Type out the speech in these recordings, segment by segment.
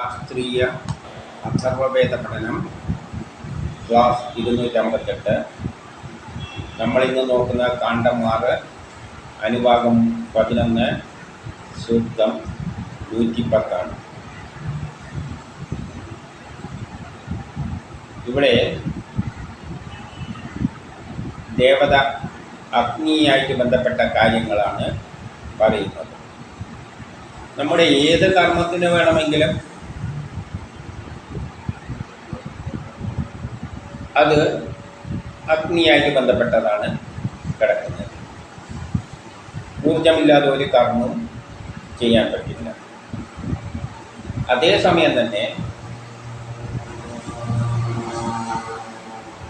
ശാസ്ത്രീയ അഥർവവേദ പഠനം ക്ലാസ് ഇരുന്നൂറ്റമ്പത്തെട്ട്. നമ്മളിന്ന് നോക്കുന്ന കാണ്ഡം ആറ് അനുഭാഗം പതിനൊന്ന് സൂക്തം നൂറ്റിപ്പത്താണ്. ഇവിടെ ദേവത അഗ്നിയായിട്ട് ബന്ധപ്പെട്ട കാര്യങ്ങളാണ് പറയുന്നത്. നമ്മുടെ ഏത് കർമ്മത്തിന് വേണമെങ്കിലും അത് അഗ്നിയായിട്ട് ബന്ധപ്പെട്ടതാണ് കിടക്കുന്നത്. ഊർജമില്ലാതെ ഒരു കർമ്മവും ചെയ്യാൻ പറ്റില്ല. അതേസമയം തന്നെ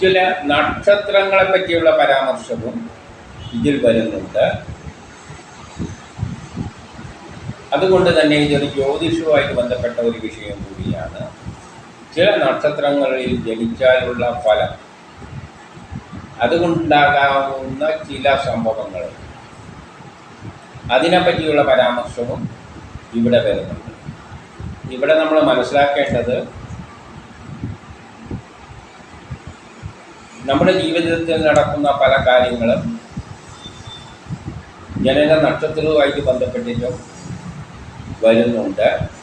ചില നക്ഷത്രങ്ങളെ പറ്റിയുള്ള പരാമർശവും ഇതിൽ വരുന്നുണ്ട്. അതുകൊണ്ട് തന്നെ ഇതൊരു ജ്യോതിഷവുമായിട്ട് ബന്ധപ്പെട്ട ഒരു വിഷയം കൂടിയാണ്. ചില നക്ഷത്രങ്ങളിൽ ജനിച്ചാലുള്ള ഫലം. അതുകൊണ്ടാകാവുന്ന ചില സംഭവങ്ങൾ. അതിനെപ്പറ്റിയുള്ള പരാമർശവും ഇവിടെ വരുന്നുണ്ട്. ഇവിടെ നമ്മൾ മനസ്സിലാക്കേണ്ടത് നമ്മുടെ ജീവിതത്തിൽ നടക്കുന്ന പല കാര്യങ്ങളും ജനന നക്ഷത്രവുമായിട്ട് ബന്ധപ്പെട്ടിട്ടും വരുന്നുണ്ട്.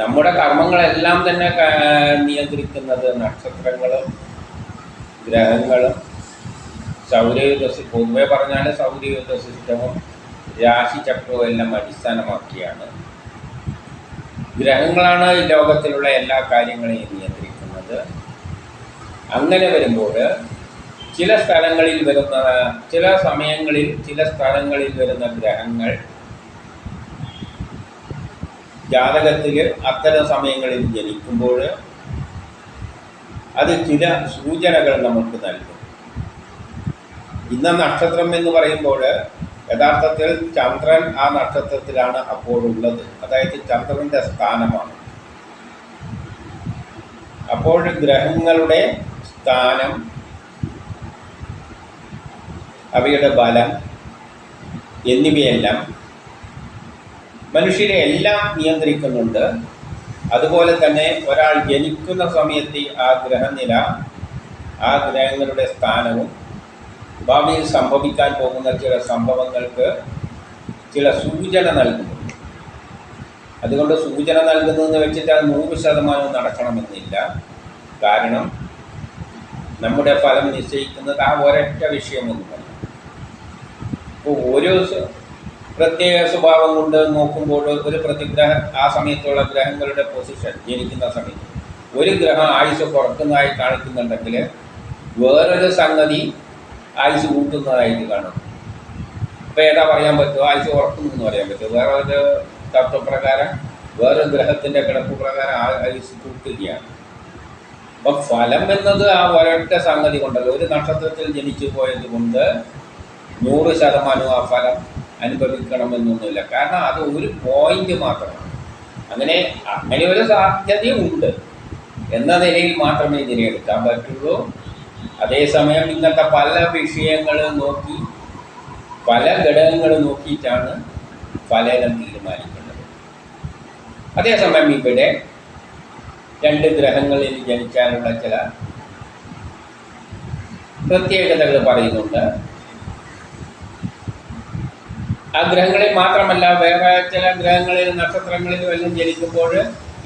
നമ്മുടെ കർമ്മങ്ങളെല്ലാം തന്നെ നിയന്ത്രിക്കുന്നത് നക്ഷത്രങ്ങളും ഗ്രഹങ്ങളും സൗരയുധ പൊതുവെ പറഞ്ഞാൽ സൗരയുധ സിസ്റ്റവും രാശിചക്രവും എല്ലാം അടിസ്ഥാനമാക്കിയാണ്. ഗ്രഹങ്ങളാണ് ഈ ലോകത്തിലുള്ള എല്ലാ കാര്യങ്ങളെയും നിയന്ത്രിക്കുന്നത്. അങ്ങനെ വരുമ്പോൾ ചില സ്ഥലങ്ങളിൽ വരുന്ന ചില സമയങ്ങളിൽ ചില സ്ഥലങ്ങളിൽ വരുന്ന ഗ്രഹങ്ങൾ ജാതകത്തിൽ അത്തരം സമയങ്ങളിൽ ജനിക്കുമ്പോൾ അത് ചില സൂചനകൾ നമുക്ക് നൽകും. ഇന്ന നക്ഷത്രം എന്ന് പറയുമ്പോൾ യഥാർത്ഥത്തിൽ ചന്ദ്രൻ ആ നക്ഷത്രത്തിലാണ് അപ്പോഴുള്ളത് അതായത് ചന്ദ്രന്റെ സ്ഥാനമാണ്. അപ്പോൾ ഗ്രഹങ്ങളുടെ സ്ഥാനം അവയുടെ ബലം എന്നിവയെല്ലാം മനുഷ്യരെ എല്ലാം നിയന്ത്രിക്കുന്നുണ്ട്. അതുപോലെ തന്നെ ഒരാൾ ജനിക്കുന്ന സമയത്ത് ആ ഗ്രഹനില ആ ഗ്രഹങ്ങളുടെ സ്ഥാനവും ഭാവിയിൽ സംഭവിക്കാൻ പോകുന്ന ചില സംഭവങ്ങൾക്ക് ചില സൂചന നൽകുന്നു. അതുകൊണ്ട് സൂചന നൽകുന്നതെന്ന് വെച്ചിട്ട് അത് നൂറ് ശതമാനവും നടക്കണമെന്നില്ല. കാരണം നമ്മുടെ ഫലം നിശ്ചയിക്കുന്നത് ആ ഒരൊറ്റ വിഷയമൊന്നുമല്ല. ഇപ്പോൾ ഓരോ പ്രത്യേക സ്വഭാവം കൊണ്ട് നോക്കുമ്പോൾ ഒരു പ്രതിഗ്രഹ ആ സമയത്തുള്ള ഗ്രഹങ്ങളുടെ പൊസിഷൻ ജനിക്കുന്ന സമയത്ത്. ഒരു ഗ്രഹം ആയുസ് കുറക്കുന്നതായി കാണിക്കുന്നുണ്ടെങ്കിൽ വേറൊരു സംഗതി ആയുസ് കൂട്ടുന്നതായിട്ട് കാണും. അപ്പോൾ ഏതാ പറയാൻ പറ്റുമോ ആയുസ് കുറക്കുന്നു എന്ന് പറയാൻ പറ്റുമോ വേറെ ഒരു തത്വപ്രകാരം വേറൊരു ഗ്രഹത്തിന്റെ കിടപ്പ് പ്രകാരം ആയുസ് കൂട്ടുകയാണ്. അപ്പം ഫലം എന്നത് ആ ഒരൊറ്റ സംഗതി കൊണ്ടല്ലോ. ഒരു നക്ഷത്രത്തിൽ ജനിച്ചു പോയത് കൊണ്ട് നൂറ് ശതമാനവും ആ ഫലം അനുഭവിക്കണമെന്നൊന്നുമില്ല. കാരണം അത് ഒരു പോയിന്റ് മാത്രമാണ്. അങ്ങനെ അങ്ങനെ ഒരു സാധ്യതയും ഉണ്ട്. എന്ന നിലയിൽ മാത്രമേ ഇതിനെ എടുക്കാൻ പറ്റുള്ളൂ. അതേസമയം ഇന്നത്തെ പല വിഷയങ്ങൾ നോക്കി പല ഘടകങ്ങൾ നോക്കിയിട്ടാണ് ഫലനം തീരുമാനിക്കുന്നത്. അതേസമയം ഇവിടെ രണ്ട് ഗ്രഹങ്ങളിൽ ജനിച്ചാലുള്ള ചില പ്രത്യേകതകൾ പറയുന്നുണ്ട്. ആ ഗ്രഹങ്ങളിൽ മാത്രമല്ല വേറെ ചില ഗ്രഹങ്ങളിൽ നക്ഷത്രങ്ങളിൽ എല്ലാം ജനിക്കുമ്പോൾ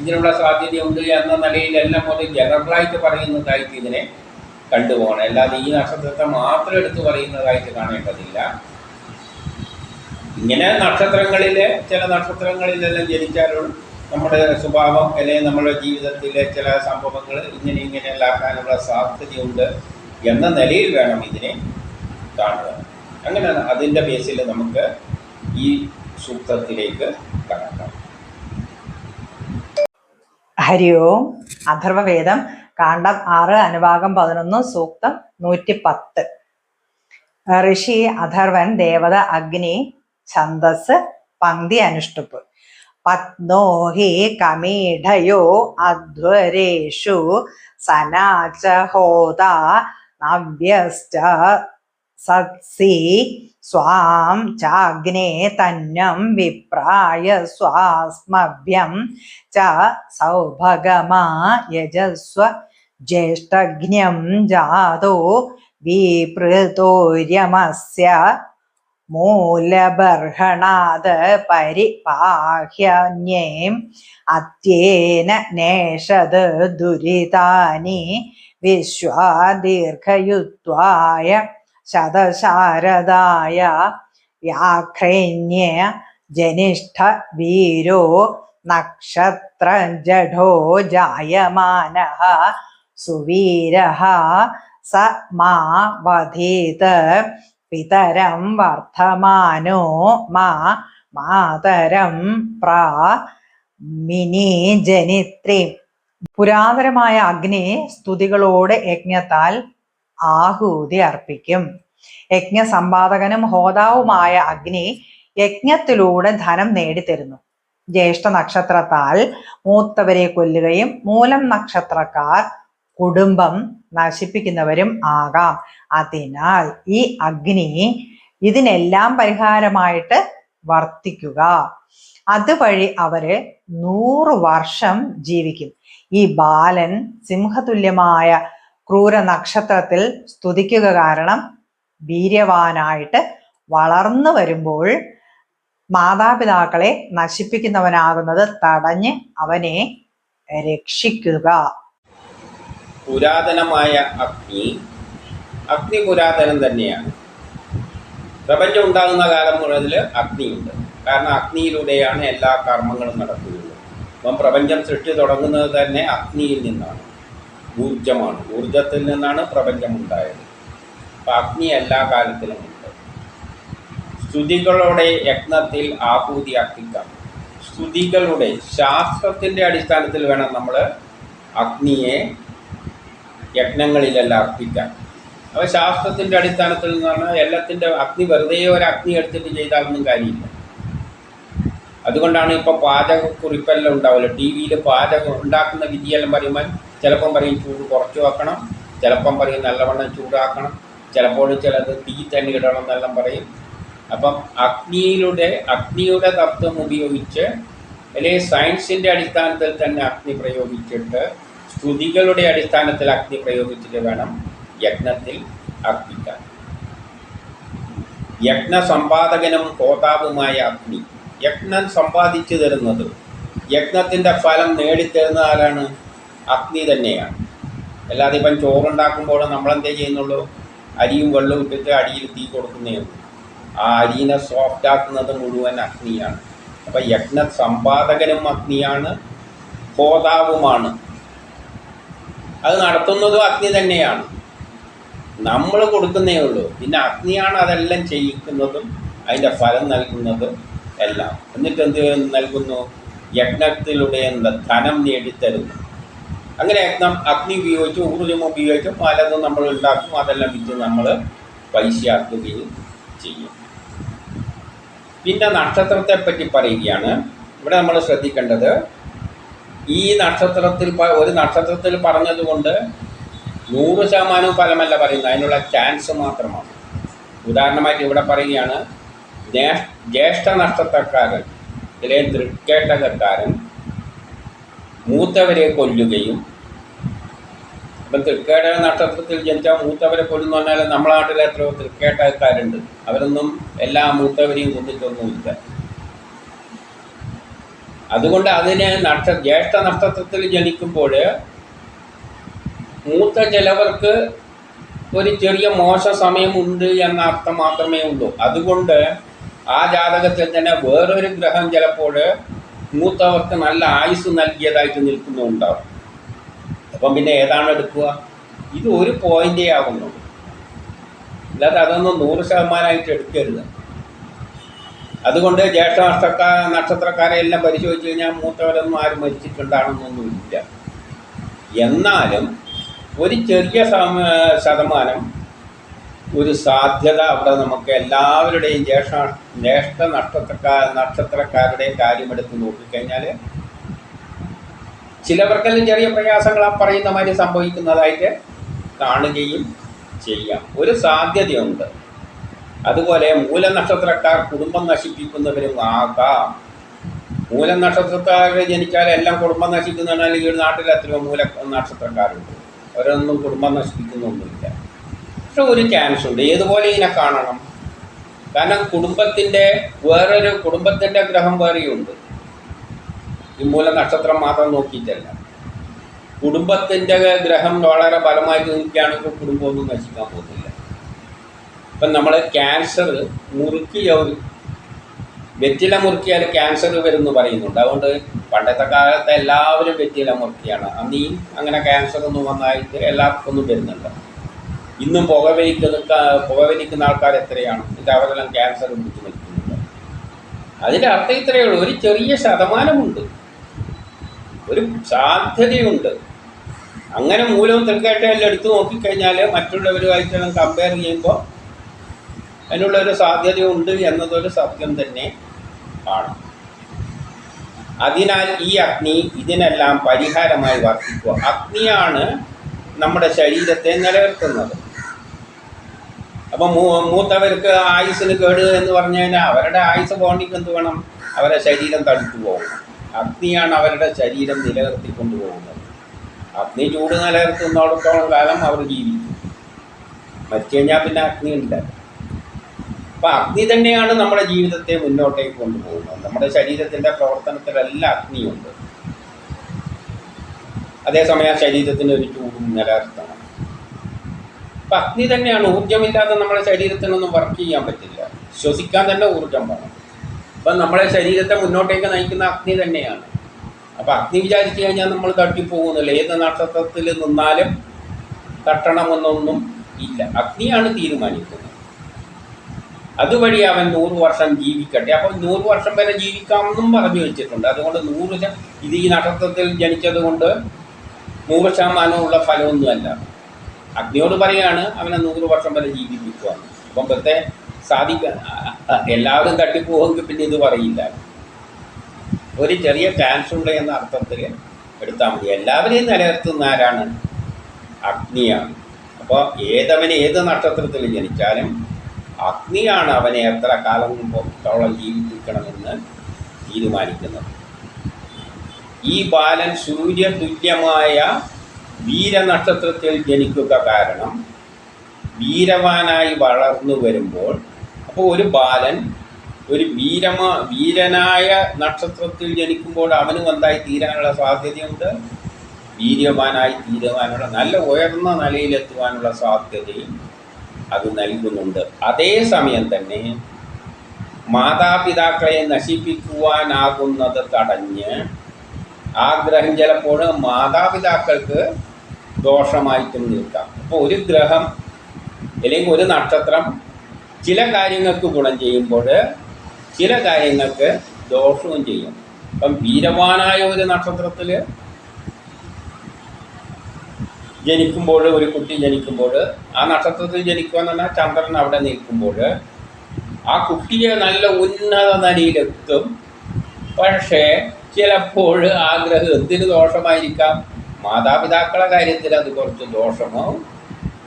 ഇതിനുള്ള സാധ്യതയുണ്ട് എന്ന നിലയിലെല്ലാം ഒരു ജനറലായിട്ട് പറയുന്നതായിട്ട് ഇതിനെ കണ്ടുപോകണം. അല്ലാതെ ഈ നക്ഷത്രത്തെ മാത്രം എടുത്തു പറയുന്നതായിട്ട് കാണേണ്ടതില്ല. ഇങ്ങനെ നക്ഷത്രങ്ങളിലെ ചില നക്ഷത്രങ്ങളിലെല്ലാം ജനിച്ചാലും നമ്മുടെ സ്വഭാവം അല്ലെങ്കിൽ നമ്മുടെ ജീവിതത്തിലെ ചില സംഭവങ്ങൾ ഇങ്ങനെ ഇങ്ങനെയെല്ലാം ആക്കാനുള്ള സാധ്യതയുണ്ട് എന്ന നിലയിൽ വേണം ഇതിനെ കാണുക അങ്ങനെ അതിന്റെ ബേസിൽ നമുക്ക് ഈ സൂക്തത്തിലേക്ക് കടക്കാം. ഹരി ഓം. അഥർവവേദം കാണ്ഡം ആറ് അനുഭാഗം പതിനൊന്ന് സൂക്തം നൂറ്റി പത്ത് ഋഷി അഥർവൻ ദേവത അഗ്നി ഛന്ദസ് പങ്ക്തി അനുഷ്ടുപ്പ്. പത്നോ ഹി കമീഢയോ അധ്വരേഷു സനാച ഹോത നവ്യശ്ച സത്സി സ്വാം ചാഗ്നേ തന്നം വിപ്രായ സ്വാസ്മഭ്യം ച സൗഭഗമാ യജസ്വ ജ്യേഷ്ഠജ്ഞം ജാതോ വിപൃതോര്യമസ്യ മൂലബർഹണാത് പരിപാഹ്യന്യേം അത്യേന നേഷത് ദുരിതാനി വിശ്വാദീർഘയുത്വായ ശതശാരദായ വ്യാഘ്രന്യ ജനിഷ്ഠ വീരോ നക്ഷത്ര ജഡോ ജായമാന സുവീര സ മാ വധീത് പിതരം വർദ്ധമാനോ മാ മാതരം പ്രാ മിനി ജനിത്രി. പുരാതനമായ അഗ്നി സ്തുതികളോടെ യജ്ഞത്താൽ ആഹൂതി അർപ്പിക്കും. യജ്ഞ സമ്പാദകനും ഹോതാവുമായ അഗ്നി യജ്ഞത്തിലൂടെ ധനം നേടിത്തരുന്നു. ജ്യേഷ്ഠ നക്ഷത്രത്താൽ മൂത്തവരെ കൊല്ലുകയും മൂലം നക്ഷത്രക്കാർ കുടുംബം നശിപ്പിക്കുന്നവരും ആകാം. അതിനാൽ ഈ അഗ്നി ഇതിനെല്ലാം പരിഹാരമായിട്ട് വർത്തിക്കുക. അതുവഴി അവർ നൂറ് വർഷം ജീവിക്കും. ഈ ബാലൻ സിംഹതുല്യമായ ക്രൂര നക്ഷത്രത്തിൽ സ്തുതിക്കുക കാരണം വീര്യവാനായിട്ട് വളർന്നു വരുമ്പോൾ മാതാപിതാക്കളെ നശിപ്പിക്കുന്നവനാകുന്നത് തടഞ്ഞ് അവനെ രക്ഷിക്കുക. പുരാതനമായ അഗ്നി. അഗ്നി പുരാതനം തന്നെയാണ്. പ്രപഞ്ചം ഉണ്ടാകുന്ന കാലം മുതൽ അഗ്നിയുണ്ട്. കാരണം അഗ്നിയിലൂടെയാണ് എല്ലാ കർമ്മങ്ങളും നടക്കുന്നത്. അപ്പം പ്രപഞ്ചം സൃഷ്ടി തുടങ്ങുന്നത് തന്നെ അഗ്നിയിൽ നിന്നാണ്. ഊർജമാണ് ഊർജത്തിൽ നിന്നാണ് പ്രപഞ്ചമുണ്ടായത്. അപ്പം അഗ്നി എല്ലാ കാലത്തിലും ഉണ്ട്. സ്തുതികളുടെ യജ്ഞത്തിൽ ആഹൂതി അർപ്പിക്കാം. സ്തുതികളുടെ ശാസ്ത്രത്തിന്റെ അടിസ്ഥാനത്തിൽ വേണം നമ്മൾ അഗ്നിയെ യജ്ഞങ്ങളിലെല്ലാം അർപ്പിക്കാൻ അപ്പോൾ ശാസ്ത്രത്തിന്റെ അടിസ്ഥാനത്തിൽ നിന്നാണ് എല്ലാത്തിന്റെ അഗ്നി വെറുതെ ഒരു അഗ്നി എടുത്തിട്ട് ചെയ്താലൊന്നും കാര്യമില്ല. അതുകൊണ്ടാണ് ഇപ്പോൾ പാചകക്കുറിപ്പെല്ലാം ഉണ്ടാവില്ല. ടി വിയിൽ പാചകം ഉണ്ടാക്കുന്ന വിധിയെല്ലാം പറയുമ്പോൾ ചിലപ്പം പറയും ചൂട് കുറച്ച് വെക്കണം ചിലപ്പം പറയും നല്ലവണ്ണം ചൂടാക്കണം ചിലപ്പോൾ ചിലത് തീ തന്നെ ഇടണം എന്നെല്ലാം പറയും. അപ്പം അഗ്നിയിലൂടെ അഗ്നിയുടെ തത്വം ഉപയോഗിച്ച് അല്ലെങ്കിൽ സയൻസിന്റെ അടിസ്ഥാനത്തിൽ തന്നെ അഗ്നി പ്രയോഗിച്ചിട്ട് സ്തുതികളുടെ അടിസ്ഥാനത്തിൽ അഗ്നി പ്രയോഗിച്ചിട്ട് വേണം യജ്ഞത്തിൽ അർപ്പിക്കാൻ. യജ്ഞ സമ്പാദകനും കോതാവുമായ അഗ്നി. യജ്ഞം സമ്പാദിച്ചു തരുന്നത്. യജ്ഞത്തിന്റെ ഫലം നേടിത്തരുന്ന ആരാണ് അഗ്നി തന്നെയാണ്. അല്ലാതെ ഇപ്പം ചോറുണ്ടാക്കുമ്പോൾ നമ്മളെന്തേ ചെയ്യുന്നുള്ളൂ? അരിയും വെള്ളവും ഇട്ടിട്ട് അടിയിൽ തീ കൊടുക്കുന്നേ ഉള്ളൂ. ആ അരിനെ സോഫ്റ്റ് ആക്കുന്നത് മുഴുവൻ അഗ്നിയാണ്. അപ്പം യജ്ഞ സമ്പാദകനും അഗ്നിയാണ് ഹോതാവുമാണ്. അത് നടത്തുന്നതും അഗ്നി തന്നെയാണ്. നമ്മൾ കൊടുക്കുന്നേ ഉള്ളൂ. പിന്നെ അഗ്നിയാണ് അതെല്ലാം ചെയ്യിക്കുന്നതും അതിന്റെ ഫലം നൽകുന്നതും എല്ലാം. എന്നിട്ട് എന്ത് നൽകുന്നു? യജ്ഞത്തിലൂടെ ധനം നേടിത്തരുന്നു. അങ്ങനെ അഗ്നി ഉപയോഗിച്ച് ഊർജം ഉപയോഗിച്ച് പലതും നമ്മൾ ഉണ്ടാക്കും. അതെല്ലാം വിറ്റ് നമ്മൾ പൈസയാക്കുകയും ചെയ്യും. പിന്നെ നക്ഷത്രത്തെ പറ്റി പറയുകയാണ്. ഇവിടെ നമ്മൾ ശ്രദ്ധിക്കേണ്ടത് ഈ നക്ഷത്രത്തിൽ ഒരു നക്ഷത്രത്തിൽ പറഞ്ഞതുകൊണ്ട് നൂറ് ശതമാനവും ഫലമല്ല പറയുന്നത്. അതിനുള്ള ചാൻസ് മാത്രമാണ്. ഉദാഹരണമായിട്ട് ഇവിടെ പറയുകയാണ് ജ്യേഷ്- ജ്യേഷ്ഠ നക്ഷത്രക്കാരൻ ഇതിലെ തൃക്കേട്ടകക്കാരൻ മൂത്തവരെ കൊല്ലുകയും ഇപ്പം തൃക്കേട്ട നക്ഷത്രത്തിൽ ജനിച്ച മൂത്തവരെ കൊല്ലുന്ന പറഞ്ഞാൽ നമ്മളെ നാട്ടിൽ എത്രയോ തൃക്കേട്ടക്കാരുണ്ട്. അവരൊന്നും എല്ലാ മൂത്തവരെയും കൊന്നിട്ടൊന്നുമില്ല. അതുകൊണ്ട് അതിന് നക്ഷ ജ്യേഷ്ഠ നക്ഷത്രത്തിൽ ജനിക്കുമ്പോൾ മൂത്ത ചിലവർക്ക് ഒരു ചെറിയ മോശ സമയമുണ്ട് എന്ന അർത്ഥം മാത്രമേ ഉള്ളൂ. അതുകൊണ്ട് ആ ജാതകത്തിൽ തന്നെ വേറൊരു ഗ്രഹം ചിലപ്പോൾ മൂത്തവർക്ക് നല്ല ആയുസ് നൽകിയതായിട്ട് നിൽക്കുന്നുണ്ടാവും അപ്പം പിന്നെ ഏതാണ് എടുക്കുക? ഇത് ഒരു പോയിന്റേ ആകുന്നുള്ളൂ അല്ലാതെ അതൊന്നും നൂറ് ശതമാനമായിട്ട് എടുക്കരുത്. അതുകൊണ്ട് ജ്യേഷ്ഠ നക്ഷത്ര നക്ഷത്രക്കാരെ എല്ലാം പരിശോധിച്ച് കഴിഞ്ഞാൽ മൂത്തവരൊന്നും ആരും മരിച്ചിട്ടുണ്ടാണെന്നൊന്നുമില്ല. എന്നാലും ഒരു ചെറിയ ശതമാനം ഒരു സാധ്യത അവിടെ നമുക്ക് എല്ലാവരുടെയും ജ്യേഷ്ഠ ജ്യേഷ്ഠ നക്ഷത്രക്കാർ നക്ഷത്രക്കാരുടെയും കാര്യമെടുത്ത് നോക്കിക്കഴിഞ്ഞാൽ ചിലവർക്കെല്ലാം ചെറിയ പ്രയാസങ്ങൾ ആ പറയുന്ന മാതിരി സംഭവിക്കുന്നതായിട്ട് കാണുകയും ചെയ്യാം. ഒരു സാധ്യതയുണ്ട്. അതുപോലെ മൂലനക്ഷത്രക്കാർ കുടുംബം നശിപ്പിക്കുന്നവരും ആകാം. മൂലനക്ഷത്രക്കാർ ജനിച്ചാൽ എല്ലാം കുടുംബം നശിക്കുന്നതാണ് ഈ നാട്ടിൽ എത്രയോ മൂല നക്ഷത്രക്കാരുണ്ട്. അവരൊന്നും കുടുംബം നശിപ്പിക്കുന്നൊന്നുമില്ല. പക്ഷെ ഒരു ചാൻസ് ഉണ്ട്. ഏതുപോലെ ഇതിനെ കാണണം? കാരണം കുടുംബത്തിന്റെ വേറൊരു കുടുംബത്തിന്റെ ഗ്രഹം വേറെയുണ്ട്. ഈ മൂല നക്ഷത്രം മാത്രം നോക്കിയിട്ടല്ല. കുടുംബത്തിന്റെ ഗ്രഹം വളരെ ബലമായിട്ട് നിൽക്കുകയാണെങ്കിൽ കുടുംബമൊന്നും നശിക്കാൻ പോകുന്നില്ല. ഇപ്പം നമ്മൾ ക്യാൻസർ മുറുക്കി വെറ്റില മുറുക്കിയാൽ ക്യാൻസർ വരുമെന്ന് പറയുന്നുണ്ട്. അതുകൊണ്ട് പണ്ടത്തെ കാലത്ത് എല്ലാവരും വെറ്റില മുറുക്കിയാണ്. അന്നീ അങ്ങനെ ക്യാൻസർ ഒന്നും വന്നായിട്ട് എല്ലാവർക്കും ഒന്നും വരുന്നുണ്ട് ഇന്നും പുകവലിക്കുന്ന പുകവലിക്കുന്ന ആൾക്കാർ എത്രയാണ്? ഇത് അവരെല്ലാം ക്യാൻസർ പിടിച്ചു നിൽക്കുന്നുണ്ട് അതിന്റെ അർത്ഥം ഇത്രയേ ഉള്ളൂ. ഒരു ചെറിയ ശതമാനമുണ്ട്. ഒരു സാധ്യതയുണ്ട്. അങ്ങനെ മൂലവും തൃക്കേട്ടയെല്ലാം എടുത്തു നോക്കിക്കഴിഞ്ഞാൽ മറ്റുള്ളവരുമായിട്ടെല്ലാം കമ്പയർ ചെയ്യുമ്പോൾ അതിനുള്ള ഒരു സാധ്യതയുണ്ട് എന്നതൊരു സത്യം തന്നെ ആണ്. അതിനാൽ ഈ അഗ്നി ഇതിനെല്ലാം പരിഹാരമായി വർത്തിക്കുക. അഗ്നിയാണ് നമ്മുടെ ശരീരത്തെ നിലനിർത്തുന്നത്. അപ്പം മൂ മൂത്തവർക്ക് ആയുസ്സിന് കേട് എന്ന് പറഞ്ഞു കഴിഞ്ഞാൽ അവരുടെ ആയുസ് പോകണമെങ്കിൽ എന്ത് വേണം? അവരെ ശരീരം തടുത്തു പോകും. അഗ്നിയാണ് അവരുടെ ശരീരം നിലനിർത്തിക്കൊണ്ടു പോകുന്നത്. അഗ്നി ചൂട് നിലനിർത്തുന്നിടത്തോളം കാലം അവർ ജീവിക്കും. മരിച്ചു കഴിഞ്ഞാൽ പിന്നെ അഗ്നി ഉണ്ട് അപ്പം അഗ്നി തന്നെയാണ് നമ്മുടെ ജീവിതത്തെ മുന്നോട്ടേക്ക് കൊണ്ടുപോകുന്നത് നമ്മുടെ ശരീരത്തിന്റെ പ്രവർത്തനത്തിലെല്ലാം അഗ്നിയുണ്ട്. അതേസമയം ശരീരത്തിന് ഒരു ചൂടും നിലനിർത്തണം. അപ്പം അഗ്നി തന്നെയാണ് ഊർജമില്ലാതെ നമ്മുടെ ശരീരത്തിനൊന്നും വർക്ക് ചെയ്യാൻ പറ്റില്ല. ശ്വസിക്കാൻ തന്നെ ഊർജം വേണം. അപ്പം നമ്മളെ ശരീരത്തെ മുന്നോട്ടേക്ക് നയിക്കുന്ന അഗ്നി തന്നെയാണ്. അപ്പം അഗ്നി വിചാരിച്ചു കഴിഞ്ഞാൽ നമ്മൾ തട്ടിപ്പോകുന്നില്ല ഏത് നക്ഷത്രത്തിൽ നിന്നാലും തട്ടണമെന്നൊന്നും ഇല്ല. അഗ്നിയാണ് തീരുമാനിക്കുന്നത്. അതുവഴി അവൻ നൂറ് വർഷം ജീവിക്കട്ടെ. അപ്പോൾ നൂറ് വർഷം വരെ ജീവിക്കാമെന്നും പറഞ്ഞു വെച്ചിട്ടുണ്ട്. അതുകൊണ്ട് നൂറ് ഇത് ഈ നക്ഷത്രത്തിൽ ജനിച്ചത് കൊണ്ട് നൂറ് ശതമാനമുള്ള ഫലമൊന്നുമല്ല. അഗ്നിയോട് പറയാണ് അവനെ നൂറ് വർഷം വരെ ജീവിപ്പിക്കുക വെറുതെ സാധിക്ക എല്ലാവരും തട്ടിപ്പോകുമെങ്കിൽ പിന്നെ ഇത് പറയില്ല. ഒരു ചെറിയ ചാൻസ് ഉണ്ട് എന്ന അർത്ഥത്തിൽ എടുത്താൽ മതി. എല്ലാവരെയും നിലനിർത്തുന്ന ആരാണ്? അഗ്നിയാണ്. അപ്പോൾ ഏതവന് ഏത് നക്ഷത്രത്തിൽ ജനിച്ചാലും അഗ്നിയാണ് അവനെ എത്ര കാലം മുമ്പോളം ജീവിപ്പിക്കണമെന്ന് തീരുമാനിക്കുന്നത്. ഈ ബാലൻ സൂര്യ തുല്യമായ വീരനക്ഷത്രത്തിൽ ജനിക്കുക കാരണം വീരവാനായി വളർന്നു വരുമ്പോൾ അപ്പോൾ ഒരു ബാലൻ ഒരു വീരമ വീരനായ നക്ഷത്രത്തിൽ ജനിക്കുമ്പോൾ അവനും എന്തായി തീരാനുള്ള സാധ്യതയുണ്ട്? വീര്യവാനായി തീരുവാനുള്ള നല്ല ഉയർന്ന നിലയിലെത്തുവാനുള്ള സാധ്യതയും അത് നൽകുന്നുണ്ട്. അതേസമയം തന്നെ മാതാപിതാക്കളെ നശിപ്പിക്കുവാനാകുന്നത് തടഞ്ഞ് ആ ഗ്രഹം ചിലപ്പോൾ മാതാപിതാക്കൾക്ക് ദോഷമായിട്ടും നിൽക്കാം. അപ്പോൾ ഒരു ഗ്രഹം അല്ലെങ്കിൽ ഒരു നക്ഷത്രം ചില കാര്യങ്ങൾക്ക് ഗുണം ചെയ്യുമ്പോൾ ചില കാര്യങ്ങൾക്ക് ദോഷവും ചെയ്യും. അപ്പം വീരവാനായ ഒരു നക്ഷത്രത്തിൽ ജനിക്കുമ്പോൾ ഒരു കുട്ടി ജനിക്കുമ്പോൾ ആ നക്ഷത്രത്തിൽ ജനിക്കുക എന്ന് പറഞ്ഞാൽ ചന്ദ്രൻ അവിടെ നിൽക്കുമ്പോൾ ആ കുട്ടിയെ നല്ല ഉന്നത നിലയിലെത്തും. പക്ഷേ ചിലപ്പോൾ ആഗ്രഹം എന്തിന് ദോഷമായിരിക്കാം? മാതാപിതാക്കളെ കാര്യത്തിൽ അത് കുറച്ച് ദോഷമോ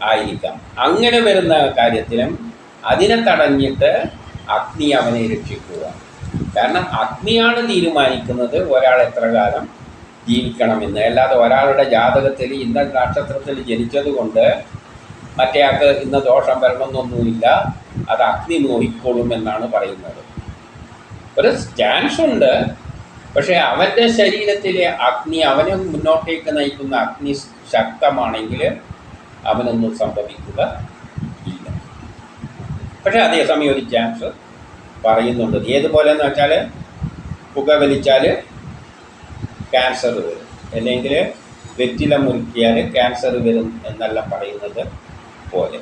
ആയിരിക്കാം. അങ്ങനെ വരുന്ന കാര്യത്തിലും അതിനെ തടഞ്ഞിട്ട് അഗ്നി അവനെ രക്ഷിക്കുക. കാരണം അഗ്നിയാണ് തീരുമാനിക്കുന്നത് ഒരാൾ എത്ര കാലം ജീവിക്കണമെന്ന്. അല്ലാതെ ഒരാളുടെ ജാതകത്തിൽ ഇന്ന നക്ഷത്രത്തിൽ ജനിച്ചത് കൊണ്ട് മറ്റേയാൾക്ക് ഇന്ന് ദോഷം വരണമെന്നൊന്നുമില്ല. അത് അഗ്നി നോക്കിക്കോളും എന്നാണ് പറയുന്നത്. ഒരു സ്റ്റാൻസ് ഉണ്ട്. പക്ഷേ അവന്റെ ശരീരത്തിലെ അഗ്നി അവനെ മുന്നോട്ടേക്ക് നയിക്കുന്ന അഗ്നി ശക്തമാണെങ്കിൽ അവനൊന്നും സംഭവിക്കുക ഇല്ല. പക്ഷേ അതേസമയം ഒരു ചാൻസ് പറയുന്നുണ്ട് ഏതുപോലെ എന്ന് വെച്ചാൽ പുകവലിച്ചാൽ ക്യാൻസർ വരും. അല്ലെങ്കിൽ വെറ്റില മുറുക്കിയാൽ ക്യാൻസർ വരും എന്നല്ല പറയുന്നത് പോലെ.